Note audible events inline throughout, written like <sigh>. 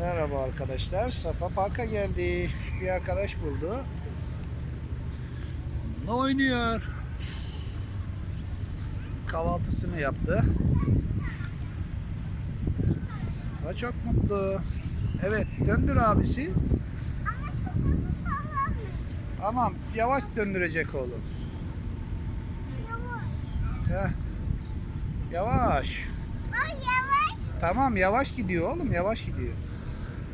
Merhaba arkadaşlar. Safa Park'a geldi. Bir arkadaş buldu. Ne oynuyor? Kahvaltısını yaptı. Safa çok mutlu. Evet, döndür abisi. Tamam, yavaş döndürecek oğlum. Yavaş. Heh. Yavaş. Yavaş. Tamam, yavaş gidiyor oğlum, yavaş gidiyor.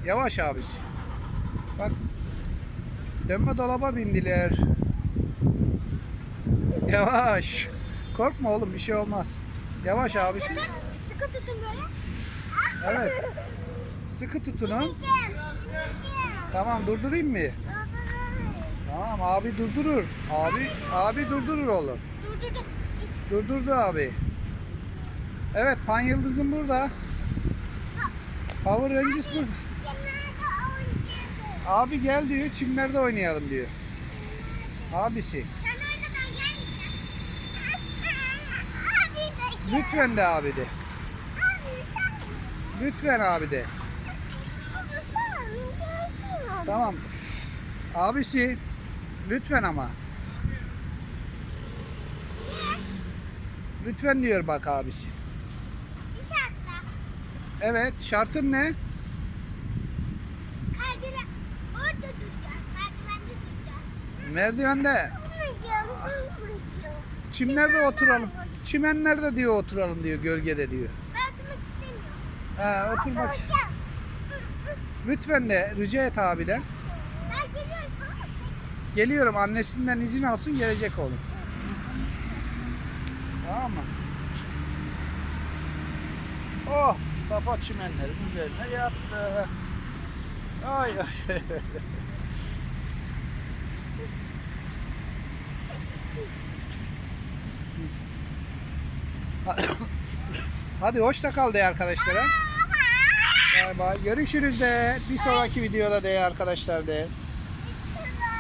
Yavaş abisi. Bak. Dönme dolaba bindiler. Yavaş. Korkma oğlum, bir şey olmaz. Yavaş abisi. Sıkı, sıkı tutun böyle. Evet. Sıkı tutunun. Tamam, durdurayım mı? Tamam, abi durdurur. Abi, abi durdurur oğlum. Dur dur dur. Durdurdu abi. Evet, Pan Yıldız'ın burada. Power Rangers burada. Abi gel diyor, çimlerde oynayalım diyor. Abisi. Sen oyna ben gelmeyeceğim. Abi de. Lütfen de abi de. Lütfen abi de. Tamam. Abisi. Lütfen ama. Lütfen diyor bak abisi. Dışarıda. Evet, şartın ne? Orada duracağız. Merdivende duracağız. Merdivende. Çimlerde oturalım. Çimenlerde diyor oturalım diyor, gölgede diyor. Ben oturmak istemiyorum. Ha, oturmak. Lütfen de rica et abiden. Ben geliyorum tamam mı? Geliyorum annesinden izin alsın gelecek oğlum. Tamam mı? Oh safa çimenlerin üzerine yattı. Ay. <coughs> Hadi hoşça kal de arkadaşlara. Bay bay. Görüşürüz de. Bir sonraki videoda de arkadaşlar de.